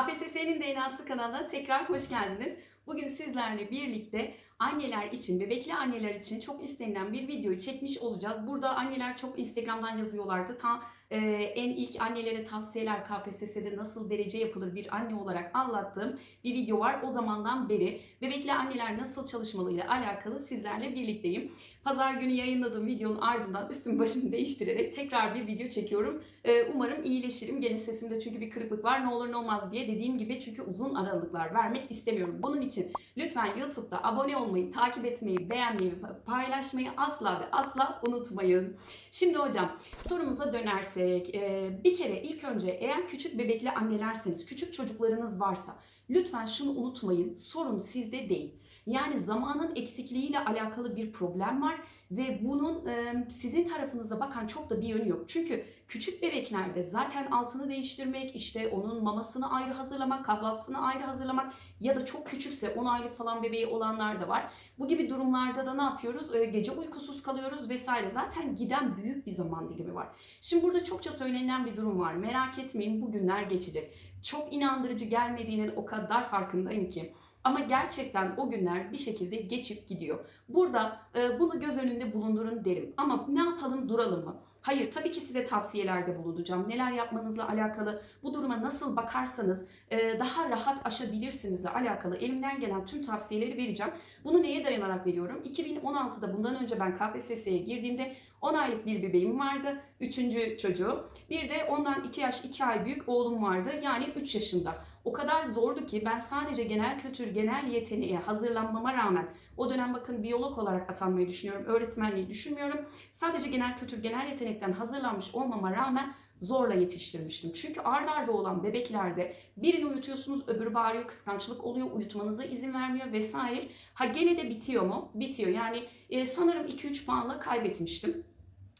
KPSS'nin DNA'sı kanalına tekrar hoş geldiniz. Bugün sizlerle birlikte anneler için, bebekli anneler için çok istenilen bir videoyu çekmiş olacağız. Burada anneler çok Instagram'dan yazıyorlardı. Ta e, en ilk annelere tavsiyeler KPSS'de nasıl derece yapılır bir anne olarak anlattığım bir video var. O zamandan beri bebekli anneler nasıl çalışmalıyla alakalı sizlerle birlikteyim. Pazar günü yayınladığım videonun ardından üstümü başımı değiştirerek tekrar bir video çekiyorum. Ee, umarım iyileşirim. Gene sesimde çünkü bir kırıklık var. Ne olur ne olmaz diye dediğim gibi çünkü uzun aralıklar vermek istemiyorum. Bunun için lütfen YouTube'da abone olmayı, takip etmeyi, beğenmeyi, paylaşmayı asla ve asla unutmayın. Şimdi hocam sorumuza dönersek e, bir kere ilk önce eğer küçük bebekli annelerseniz, küçük çocuklarınız varsa lütfen şunu unutmayın. Sorun sizde değil. Yani zamanın eksikliğiyle alakalı bir problem var ve bunun sizin tarafınıza bakan çok da bir yönü yok. Çünkü küçük bebeklerde zaten altını değiştirmek, işte onun mamasını ayrı hazırlamak, kahvaltısını ayrı hazırlamak ya da çok küçükse 10 aylık falan bebeği olanlar da var. Bu gibi durumlarda da ne yapıyoruz? Gece uykusuz kalıyoruz vesaire. Zaten giden büyük bir zaman dilimi var. Şimdi burada çokça söylenen bir durum var. Merak etmeyin bugünler geçecek. Çok inandırıcı gelmediğinin o kadar farkındayım ki. Ama gerçekten o günler bir şekilde geçip gidiyor. Burada e, bunu göz önünde bulundurun derim. Ama ne yapalım duralım mı? Hayır tabii ki size tavsiyelerde bulunacağım. Neler yapmanızla alakalı, bu duruma nasıl bakarsanız e, daha rahat aşabilirsinizle alakalı elimden gelen tüm tavsiyeleri vereceğim. Bunu neye dayanarak veriyorum? 2016'da bundan önce ben KPSS'ye girdiğimde 10 aylık bir bebeğim vardı. Üçüncü çocuğu. Bir de ondan 2 yaş 2 ay büyük oğlum vardı. Yani 3 yaşında. O kadar zordu ki ben sadece genel kültür, genel yeteneğe hazırlanmama rağmen o dönem bakın biyolog olarak atanmayı düşünüyorum. Öğretmenliği düşünmüyorum. Sadece genel kültür, genel yetenekten hazırlanmış olmama rağmen zorla yetiştirmiştim. Çünkü ardarda arda olan bebeklerde birini uyutuyorsunuz öbürü bağırıyor, kıskançlık oluyor, uyutmanıza izin vermiyor vesaire. Ha gene de bitiyor mu? Bitiyor. Yani e, sanırım 2-3 puanla kaybetmiştim.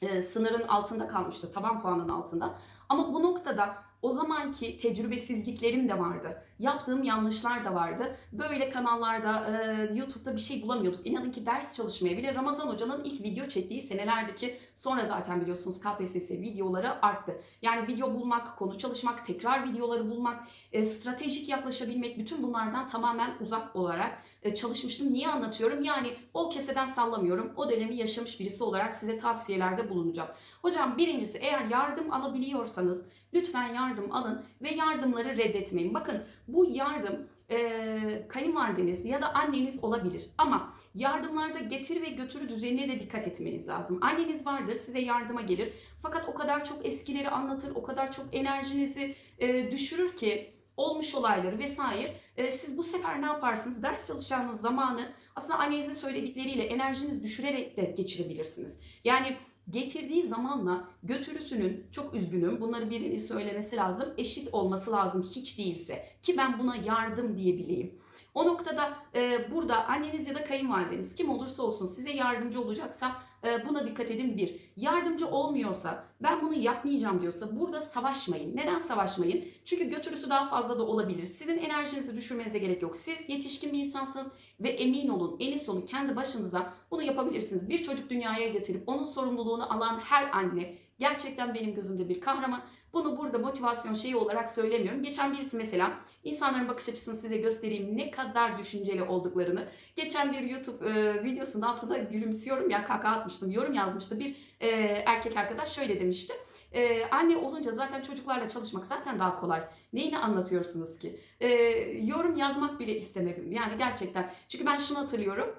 E, sınırın altında kalmıştı, taban puanının altında. Ama bu noktada o zamanki tecrübesizliklerim de vardı. Yaptığım yanlışlar da vardı. Böyle kanallarda, e, YouTube'da bir şey bulamıyorduk. İnanın ki ders çalışmaya bile Ramazan Hoca'nın ilk video çektiği senelerdeki sonra zaten biliyorsunuz KPSS videoları arttı. Yani video bulmak, konu çalışmak, tekrar videoları bulmak, e, stratejik yaklaşabilmek bütün bunlardan tamamen uzak olarak çalışmıştım. Niye anlatıyorum? Yani bol keseden sallamıyorum. O dönemi yaşamış birisi olarak size tavsiyelerde bulunacağım. Hocam birincisi eğer yardım alabiliyorsanız lütfen yardım alın ve yardımları reddetmeyin. Bakın bu yardım e, kayınvalideniz ya da anneniz olabilir. Ama yardımlarda getir ve götürü düzenine de dikkat etmeniz lazım. Anneniz vardır size yardıma gelir. Fakat o kadar çok eskileri anlatır, o kadar çok enerjinizi e, düşürür ki olmuş olayları vesaire. E, siz bu sefer ne yaparsınız? Ders çalışacağınız zamanı aslında annenizin söyledikleriyle enerjinizi düşürerek de geçirebilirsiniz. Yani getirdiği zamanla götürüsünün çok üzgünüm bunları birinin söylemesi lazım eşit olması lazım hiç değilse ki ben buna yardım diyebileyim. O noktada e, burada anneniz ya da kayınvalideniz kim olursa olsun size yardımcı olacaksa buna dikkat edin bir. Yardımcı olmuyorsa ben bunu yapmayacağım diyorsa burada savaşmayın. Neden savaşmayın? Çünkü götürüsü daha fazla da olabilir. Sizin enerjinizi düşürmenize gerek yok. Siz yetişkin bir insansınız ve emin olun eni sonu kendi başınıza bunu yapabilirsiniz. Bir çocuk dünyaya getirip onun sorumluluğunu alan her anne gerçekten benim gözümde bir kahraman. Bunu burada motivasyon şeyi olarak söylemiyorum. Geçen birisi mesela insanların bakış açısını size göstereyim ne kadar düşünceli olduklarını. Geçen bir YouTube e, videosunda altında gülümsüyorum ya kaka atmıştım. Yorum yazmıştı bir e, erkek arkadaş şöyle demişti. Ee, anne olunca zaten çocuklarla çalışmak zaten daha kolay. Neyini anlatıyorsunuz ki? Ee, yorum yazmak bile istemedim. Yani gerçekten. Çünkü ben şunu hatırlıyorum.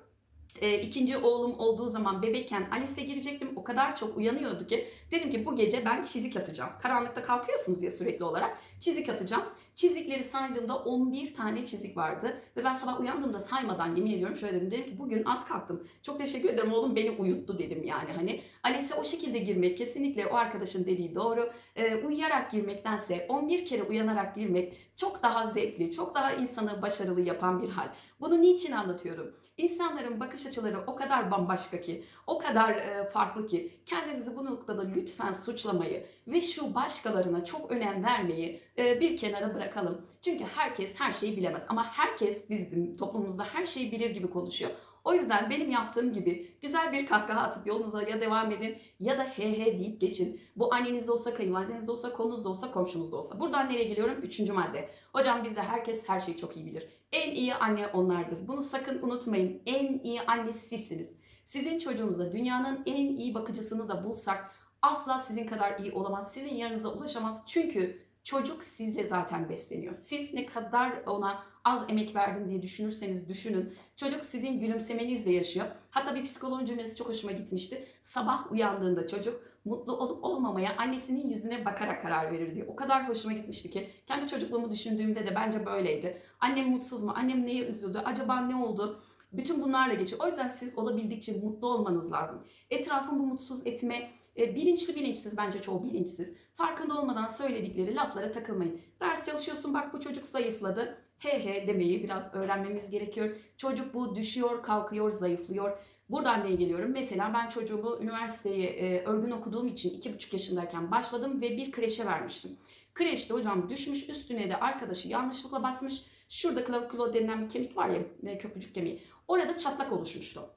E, ikinci oğlum olduğu zaman bebekken Alice'e girecektim. O kadar çok uyanıyordu ki dedim ki bu gece ben çizik atacağım. Karanlıkta kalkıyorsunuz ya sürekli olarak. Çizik atacağım. Çizikleri saydığımda 11 tane çizik vardı. Ve ben sabah uyandığımda saymadan yemin ediyorum şöyle dedim. Dedim ki bugün az kalktım. Çok teşekkür ederim oğlum beni uyuttu dedim yani. Hani Alice'e o şekilde girmek kesinlikle o arkadaşın dediği doğru. E, uyuyarak girmektense 11 kere uyanarak girmek çok daha zevkli, çok daha insanı başarılı yapan bir hal. Bunu niçin anlatıyorum? İnsanların bakış açıları o kadar bambaşka ki, o kadar e, farklı ki kendinizi bu noktada lütfen suçlamayı ve şu başkalarına çok önem vermeyi e, bir kenara bırakalım. Çünkü herkes her şeyi bilemez ama herkes bizim toplumumuzda her şeyi bilir gibi konuşuyor. O yüzden benim yaptığım gibi güzel bir kahkaha atıp yolunuza ya devam edin ya da he he deyip geçin. Bu anneniz de olsa, kayınvalideniz de olsa, konunuz da olsa, komşunuz da olsa. Buradan nereye geliyorum? Üçüncü madde. Hocam bizde herkes her şeyi çok iyi bilir. En iyi anne onlardır. Bunu sakın unutmayın. En iyi anne sizsiniz. Sizin çocuğunuza dünyanın en iyi bakıcısını da bulsak asla sizin kadar iyi olamaz. Sizin yanınıza ulaşamaz. Çünkü çocuk sizle zaten besleniyor. Siz ne kadar ona az emek verdin diye düşünürseniz düşünün. Çocuk sizin gülümsemenizle yaşıyor. Hatta bir psikoloğun cümlesi çok hoşuma gitmişti. Sabah uyandığında çocuk mutlu olup olmamaya annesinin yüzüne bakarak karar verir diye. O kadar hoşuma gitmişti ki kendi çocukluğumu düşündüğümde de bence böyleydi. Annem mutsuz mu? Annem neye üzüldü? Acaba ne oldu? Bütün bunlarla geçiyor. O yüzden siz olabildikçe mutlu olmanız lazım. Etrafın bu mutsuz etme e, bilinçli bilinçsiz bence çoğu bilinçsiz. Farkında olmadan söyledikleri laflara takılmayın. Ders çalışıyorsun bak bu çocuk zayıfladı. He he demeyi biraz öğrenmemiz gerekiyor. Çocuk bu düşüyor, kalkıyor, zayıflıyor. Buradan neye geliyorum? Mesela ben çocuğumu üniversiteye e, örgün okuduğum için iki buçuk yaşındayken başladım ve bir kreşe vermiştim. Kreşte hocam düşmüş üstüne de arkadaşı yanlışlıkla basmış. Şurada klaviculo denilen bir kemik var ya e, köprücük kemiği. Orada çatlak oluşmuştu.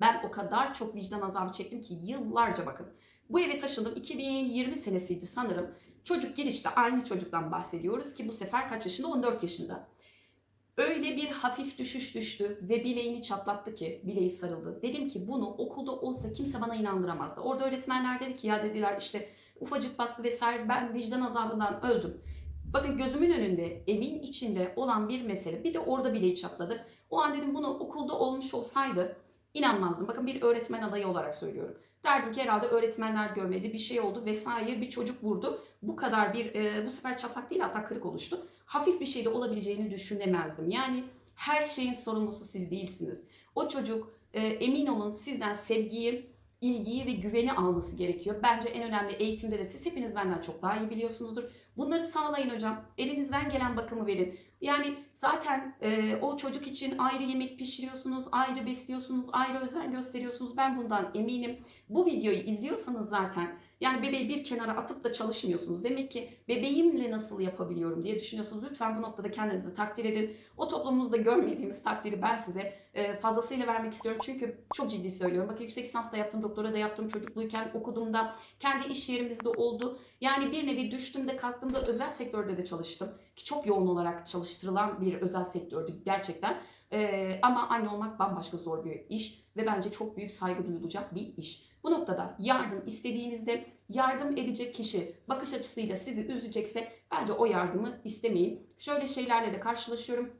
Ben o kadar çok vicdan azabı çektim ki yıllarca bakın. Bu eve taşındım 2020 senesiydi sanırım. Çocuk girişte aynı çocuktan bahsediyoruz ki bu sefer kaç yaşında? 14 yaşında. Öyle bir hafif düşüş düştü ve bileğini çatlattı ki bileği sarıldı. Dedim ki bunu okulda olsa kimse bana inandıramazdı. Orada öğretmenler dedi ki ya dediler işte ufacık bastı vesaire ben vicdan azabından öldüm. Bakın gözümün önünde evin içinde olan bir mesele bir de orada bileği çatladı. O an dedim bunu okulda olmuş olsaydı inanmazdım. Bakın bir öğretmen adayı olarak söylüyorum. Derdim ki herhalde öğretmenler görmedi bir şey oldu vesaire bir çocuk vurdu. Bu kadar bir e, bu sefer çatlak değil hatta kırık oluştu. Hafif bir şey de olabileceğini düşünemezdim. Yani her şeyin sorumlusu siz değilsiniz. O çocuk e, emin olun sizden sevgiyi, ilgiyi ve güveni alması gerekiyor. Bence en önemli eğitimde de siz hepiniz benden çok daha iyi biliyorsunuzdur. Bunları sağlayın hocam. Elinizden gelen bakımı verin. Yani zaten e, o çocuk için ayrı yemek pişiriyorsunuz, ayrı besliyorsunuz, ayrı özen gösteriyorsunuz. Ben bundan eminim. Bu videoyu izliyorsanız zaten yani bebeği bir kenara atıp da çalışmıyorsunuz. Demek ki bebeğimle nasıl yapabiliyorum diye düşünüyorsunuz. Lütfen bu noktada kendinizi takdir edin. O toplumumuzda görmediğimiz takdiri ben size e, fazlasıyla vermek istiyorum. Çünkü çok ciddi söylüyorum. Bakın yüksek lisans da yaptım, doktora da yaptım, çocukluyken okuduğumda kendi iş yerimizde oldu. Yani bir nevi düştüğümde kalktığımda özel sektörde de çalıştım. Ki çok yoğun olarak çalıştırılan bir özel sektördü gerçekten. Ee, ama anne olmak bambaşka zor bir iş ve bence çok büyük saygı duyulacak bir iş. Bu noktada yardım istediğinizde yardım edecek kişi bakış açısıyla sizi üzecekse bence o yardımı istemeyin. Şöyle şeylerle de karşılaşıyorum.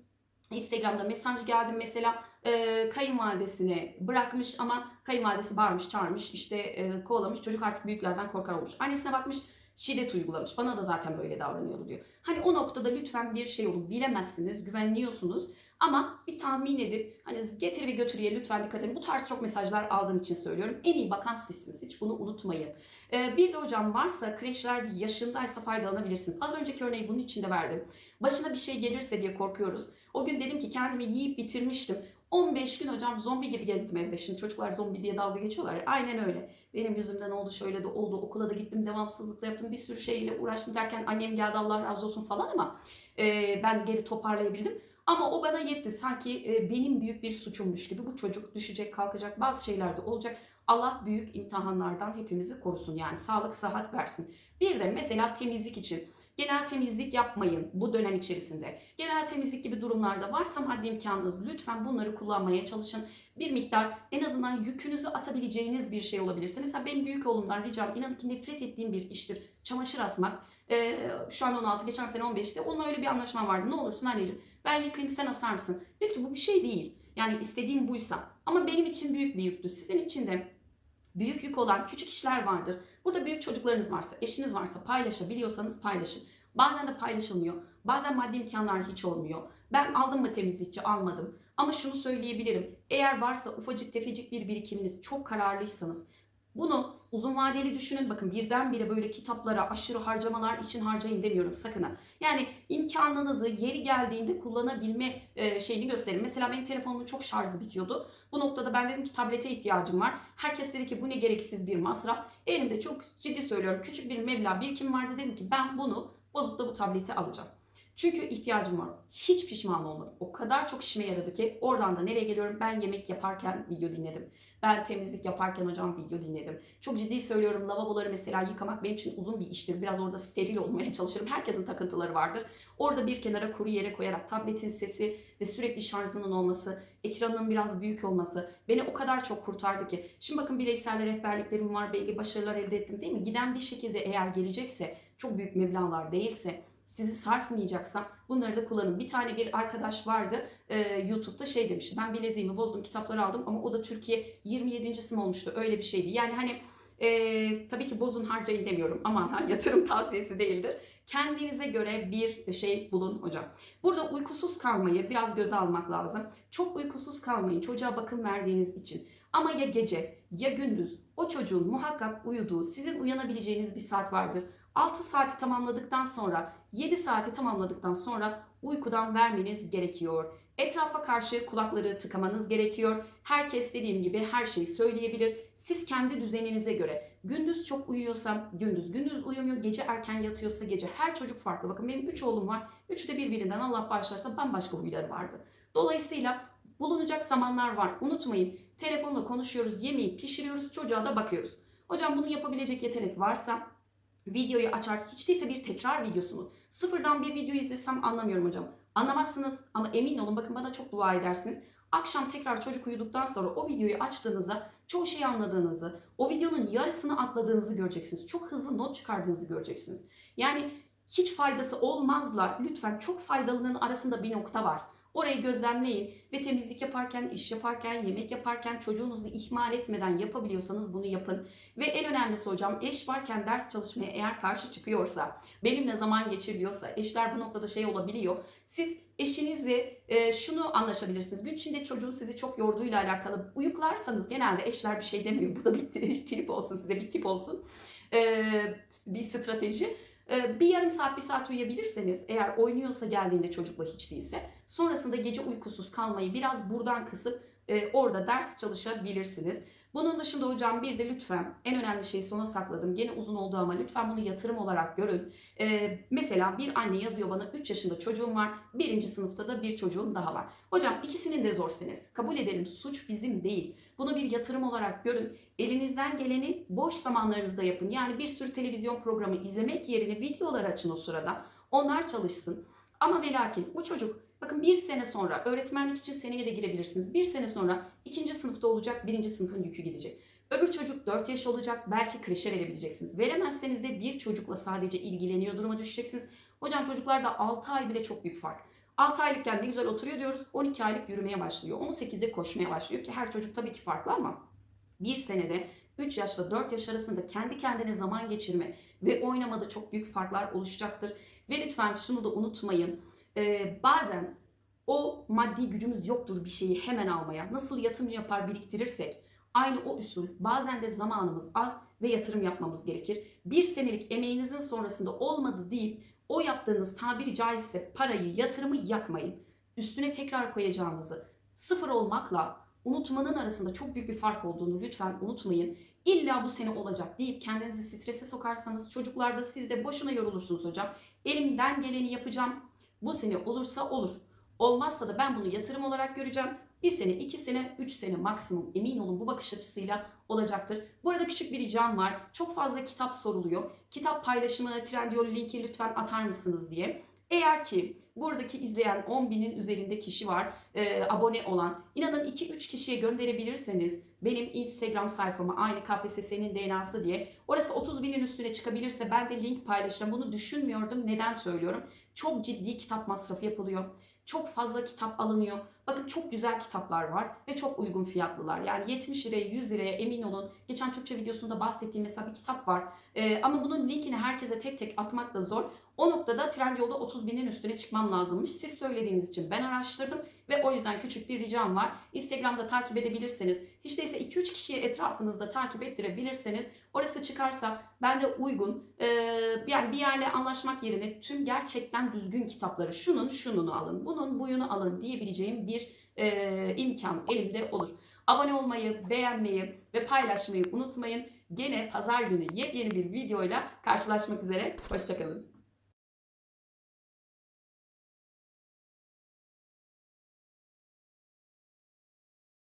Instagram'da mesaj geldi mesela e, kayınvalidesine bırakmış ama kayınvalidesi bağırmış çağırmış işte e, kovalamış çocuk artık büyüklerden korkar olmuş. Annesine bakmış şiddet uygulamış. Bana da zaten böyle davranıyordu diyor. Hani o noktada lütfen bir şey olun. Bilemezsiniz, güvenliyorsunuz. Ama bir tahmin edip hani getir ve götürüye lütfen dikkat edin. Bu tarz çok mesajlar aldığım için söylüyorum. En iyi bakan sizsiniz. Hiç bunu unutmayın. Ee, bir de hocam varsa kreşler yaşındaysa faydalanabilirsiniz. Az önceki örneği bunun içinde verdim. Başına bir şey gelirse diye korkuyoruz. O gün dedim ki kendimi yiyip bitirmiştim. 15 gün hocam zombi gibi gezdim evde. Şimdi çocuklar zombi diye dalga geçiyorlar ya. Aynen öyle. Benim yüzümden oldu şöyle de oldu. Okula da gittim devamsızlıkla yaptım. Bir sürü şeyle uğraştım derken annem geldi Allah razı olsun falan ama e, ben geri toparlayabildim. Ama o bana yetti. Sanki e, benim büyük bir suçummuş gibi bu çocuk düşecek, kalkacak. Bazı şeyler de olacak. Allah büyük imtihanlardan hepimizi korusun. Yani sağlık, sıhhat versin. Bir de mesela temizlik için genel temizlik yapmayın bu dönem içerisinde. Genel temizlik gibi durumlarda varsa maddi imkanınız lütfen bunları kullanmaya çalışın. Bir miktar en azından yükünüzü atabileceğiniz bir şey olabilirse. Mesela benim büyük oğlumdan ricam inanın ki nefret ettiğim bir iştir. Çamaşır asmak. Ee, şu an 16, geçen sene 15'te. Onunla öyle bir anlaşma vardı. Ne olursun anneciğim ben yıkayayım sen asar mısın? Dedi ki bu bir şey değil. Yani istediğim buysa. Ama benim için büyük bir yüktü. Sizin için de büyük yük olan küçük işler vardır. Burada büyük çocuklarınız varsa, eşiniz varsa paylaşabiliyorsanız paylaşın. Bazen de paylaşılmıyor. Bazen maddi imkanlar hiç olmuyor. Ben aldım mı temizlikçi almadım. Ama şunu söyleyebilirim. Eğer varsa ufacık tefecik bir birikiminiz çok kararlıysanız bunu uzun vadeli düşünün. Bakın birdenbire böyle kitaplara aşırı harcamalar için harcayın demiyorum sakın. Yani imkanınızı yeri geldiğinde kullanabilme e, şeyini gösterin. Mesela benim telefonumun çok şarjı bitiyordu. Bu noktada ben dedim ki tablete ihtiyacım var. Herkes dedi ki bu ne gereksiz bir masraf. Elimde çok ciddi söylüyorum küçük bir meblağ birikim vardı. Dedim ki ben bunu bozup da bu tableti alacağım. Çünkü ihtiyacım var. Hiç pişman olmadım. O kadar çok işime yaradı ki oradan da nereye geliyorum? Ben yemek yaparken video dinledim. Ben temizlik yaparken hocam video dinledim. Çok ciddi söylüyorum lavaboları mesela yıkamak benim için uzun bir iştir. Biraz orada steril olmaya çalışırım. Herkesin takıntıları vardır. Orada bir kenara kuru yere koyarak tabletin sesi ve sürekli şarjının olması, ekranın biraz büyük olması beni o kadar çok kurtardı ki. Şimdi bakın bireysel rehberliklerim var, belli başarılar elde ettim değil mi? Giden bir şekilde eğer gelecekse, çok büyük meblağlar değilse, sizi sarsmayacaksa bunları da kullanın. Bir tane bir arkadaş vardı e, YouTube'da şey demişti. Ben bileziğimi bozdum, kitapları aldım ama o da Türkiye 27. mi olmuştu? Öyle bir şeydi. Yani hani e, tabii ki bozun harcayın demiyorum. Aman ha yatırım tavsiyesi değildir. Kendinize göre bir şey bulun hocam. Burada uykusuz kalmayı biraz göze almak lazım. Çok uykusuz kalmayın çocuğa bakım verdiğiniz için. Ama ya gece ya gündüz o çocuğun muhakkak uyuduğu, sizin uyanabileceğiniz bir saat vardır. 6 saati tamamladıktan sonra, 7 saati tamamladıktan sonra uykudan vermeniz gerekiyor. Etrafa karşı kulakları tıkamanız gerekiyor. Herkes dediğim gibi her şeyi söyleyebilir. Siz kendi düzeninize göre gündüz çok uyuyorsam gündüz, gündüz uyumuyor, gece erken yatıyorsa gece. Her çocuk farklı. Bakın benim 3 oğlum var. Üçü de birbirinden Allah bağışlarsa bambaşka huyları vardı. Dolayısıyla bulunacak zamanlar var. Unutmayın telefonla konuşuyoruz, yemeği pişiriyoruz, çocuğa da bakıyoruz. Hocam bunu yapabilecek yetenek varsa videoyu açar, hiç değilse bir tekrar videosunu. Sıfırdan bir video izlesem anlamıyorum hocam. Anlamazsınız ama emin olun bakın bana çok dua edersiniz. Akşam tekrar çocuk uyuduktan sonra o videoyu açtığınızda çoğu şeyi anladığınızı, o videonun yarısını atladığınızı göreceksiniz. Çok hızlı not çıkardığınızı göreceksiniz. Yani hiç faydası olmazla lütfen çok faydalının arasında bir nokta var. Orayı gözlemleyin ve temizlik yaparken, iş yaparken, yemek yaparken çocuğunuzu ihmal etmeden yapabiliyorsanız bunu yapın. Ve en önemlisi hocam eş varken ders çalışmaya eğer karşı çıkıyorsa, benimle zaman geçir diyorsa, eşler bu noktada şey olabiliyor. Siz eşinizi e, şunu anlaşabilirsiniz. Gün içinde çocuğun sizi çok yorduğuyla alakalı uyuklarsanız genelde eşler bir şey demiyor. Bu da bir trip olsun size bir tip olsun. E, bir strateji. Ee, bir yarım saat, bir saat uyuyabilirseniz eğer oynuyorsa geldiğinde çocukla hiç değilse sonrasında gece uykusuz kalmayı biraz buradan kısıp e, orada ders çalışabilirsiniz. Bunun dışında hocam bir de lütfen en önemli şeyi sona sakladım. Gene uzun oldu ama lütfen bunu yatırım olarak görün. Ee, mesela bir anne yazıyor bana 3 yaşında çocuğum var. Birinci sınıfta da bir çocuğum daha var. Hocam ikisinin de zorseniz. Kabul edelim suç bizim değil. Bunu bir yatırım olarak görün. Elinizden geleni boş zamanlarınızda yapın. Yani bir sürü televizyon programı izlemek yerine videolar açın o sırada. Onlar çalışsın. Ama ve lakin bu çocuk bakın bir sene sonra öğretmenlik için seneye de girebilirsiniz. Bir sene sonra ikinci sınıfta olacak birinci sınıfın yükü gidecek. Öbür çocuk 4 yaş olacak belki kreşe verebileceksiniz. Veremezseniz de bir çocukla sadece ilgileniyor duruma düşeceksiniz. Hocam çocuklarda 6 ay bile çok büyük fark. 6 aylıkken ne güzel oturuyor diyoruz. 12 aylık yürümeye başlıyor. 18'de koşmaya başlıyor ki her çocuk tabii ki farklı ama bir senede 3 yaşla 4 yaş arasında kendi kendine zaman geçirme ve oynamada çok büyük farklar oluşacaktır. Ve lütfen şunu da unutmayın. Ee, bazen o maddi gücümüz yoktur bir şeyi hemen almaya. Nasıl yatırım yapar biriktirirsek aynı o usul bazen de zamanımız az ve yatırım yapmamız gerekir. Bir senelik emeğinizin sonrasında olmadı deyip o yaptığınız tabiri caizse parayı, yatırımı yakmayın. Üstüne tekrar koyacağınızı sıfır olmakla unutmanın arasında çok büyük bir fark olduğunu lütfen unutmayın. İlla bu sene olacak deyip kendinizi strese sokarsanız çocuklarda siz de boşuna yorulursunuz hocam. Elimden geleni yapacağım. Bu sene olursa olur. Olmazsa da ben bunu yatırım olarak göreceğim. Bir sene, iki sene, üç sene maksimum emin olun bu bakış açısıyla olacaktır. Bu arada küçük bir ricam var. Çok fazla kitap soruluyor. Kitap paylaşımı, Trendyol linki lütfen atar mısınız diye. Eğer ki buradaki izleyen 10 binin üzerinde kişi var, e, abone olan. İnanın 2-3 kişiye gönderebilirseniz benim Instagram sayfama aynı KPSS'nin DNA'sı diye. Orası 30 binin üstüne çıkabilirse ben de link paylaşacağım. Bunu düşünmüyordum. Neden söylüyorum? Çok ciddi kitap masrafı yapılıyor. Çok fazla kitap alınıyor. Bakın çok güzel kitaplar var ve çok uygun fiyatlılar. Yani 70 liraya 100 liraya emin olun. Geçen Türkçe videosunda bahsettiğim mesela bir kitap var. Ee, ama bunun linkini herkese tek tek atmak da zor. O noktada Trendyol'da 30 binin üstüne çıkmam lazımmış. Siz söylediğiniz için ben araştırdım ve o yüzden küçük bir ricam var. Instagram'da takip edebilirseniz, hiç değilse 2-3 kişiye etrafınızda takip ettirebilirseniz orası çıkarsa ben de uygun e, yani bir yerle anlaşmak yerine tüm gerçekten düzgün kitapları şunun şununu alın, bunun buyunu alın diyebileceğim bir e, imkan elimde olur. Abone olmayı, beğenmeyi ve paylaşmayı unutmayın. Gene pazar günü yepyeni bir videoyla karşılaşmak üzere. Hoşçakalın.